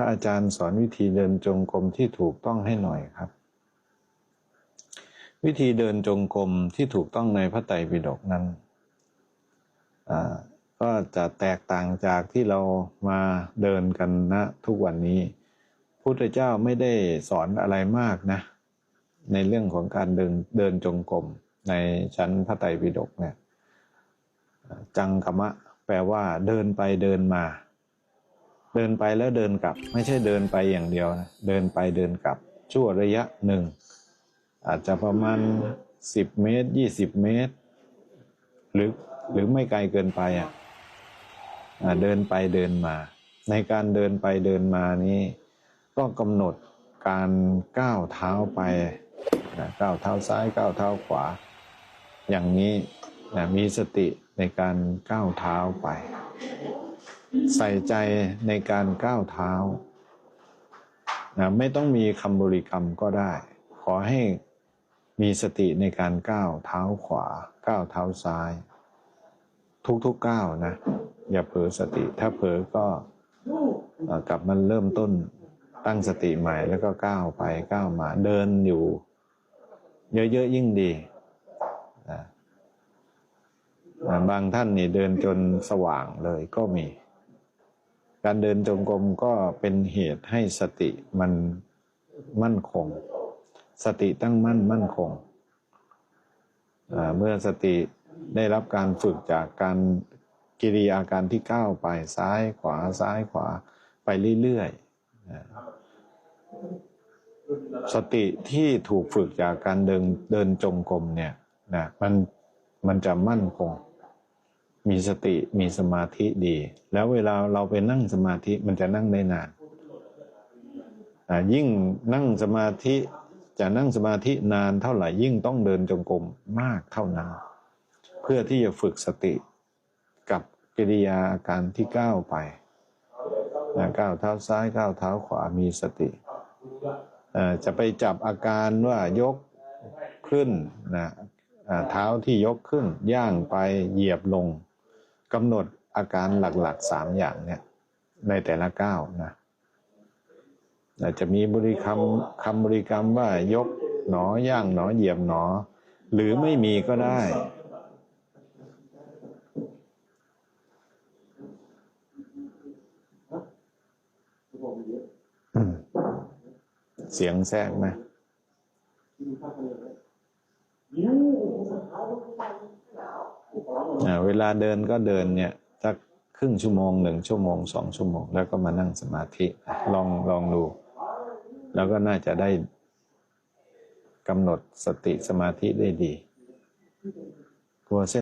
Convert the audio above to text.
ระอาจารย์สอนวิธีเดินจงกรมที่ถูกต้องให้หน่อยครับ วิธีเดินจงกรมที่ถูกต้องในพระไตรปิฎกนั้นก็จะแตกต่างจากที่เรามาเดินกันนะทุกวันนี้พุทธเจ้าไม่ได้สอนอะไรมากนะ ในเรื่องของการเดินเดินจงกรมในชั้นพระไตรปิฎกเนี่ยจังกมะ แปลว่าเดินไปเดินมา เดินไปแล้วเดินกลับ ไม่ใช่เดินไปอย่างเดียวนะเดินไปเดินกลับ ชั่วระยะหนึ่ง อาจจะประมาณสิบเมตรยี่สิบเมตร หรือหรือไม่ไกลเกินไปอะเดินไปเดินมา ในการเดินไปเดินมานี้ก็กำหนดการก้าวเท้าไปนะก้าวเท้าซ้ายก้าวเท้าขวา อย่างนี้นะมีสติในการก้าวเท้าไป ใส่ใจในการก้าวเท้านะไม่ต้องมีคำบริกรรมก็ได้ ขอให้มีสติในการก้าวเท้าขวา ก้าวเท้าซ้าย ทุกๆก้าวนะ อย่าเผลอสติ ถ้าเผลอก็กลับมาเริ่มต้นตั้งสติใหม่แล้วก็ก้าวไปก้าวมาเดินอยู่ เยอะๆยิ่งดีนะบางท่านนี่เดินจนสว่างเลยก็มี การเดินจงกรมก็เป็นเหตุให้สติมันมั่นคง สติตั้งมั่นมั่นคง เมื่อสติได้รับการฝึกจากการกิริยาการที่ก้าวไปซ้ายขวาซ้ายขวาไปเรื่อยๆ สติที่ถูกฝึกจากการเดินเดินจงกรมเนี่ยนะมันมันจะมั่นคง มีสติมีสมาธิดี แล้วเวลาเราไปนั่งสมาธิมันจะนั่งได้นานยิ่งนั่งสมาธิจะนั่งสมาธินานเท่าไหร่ยิ่งต้องเดินจงกรมมากเท่านั้น เพื่อที่จะฝึกสติกับกิริยาอาการที่ก้าวไปนะก้าวเท้าซ้ายก้าวเท้าขวามีสติจะไปจับอาการว่ายกขึ้นนะอ่าเท้าที่ยกขึ้นย่างไปเหยียบลง กำหนดอาการหลักๆสามอย่างเนี่ยในแต่ละก้าวนะอาจจะมีบริคำคำบริกรรมว่ายกหนอย่างหนอเหยียบหนอ หรือไม่มีก็ได้ เสียงแทรกไหมอ่า เวลาเดินก็เดินเนี่ยสักครึ่งชั่วโมงหนึ่งชั่วโมงสองชั่วโมง แล้วก็มานั่งสมาธิลองลองดู แล้วก็น่าจะได้กำหนดสติสมาธิได้ดีกลัวเส้น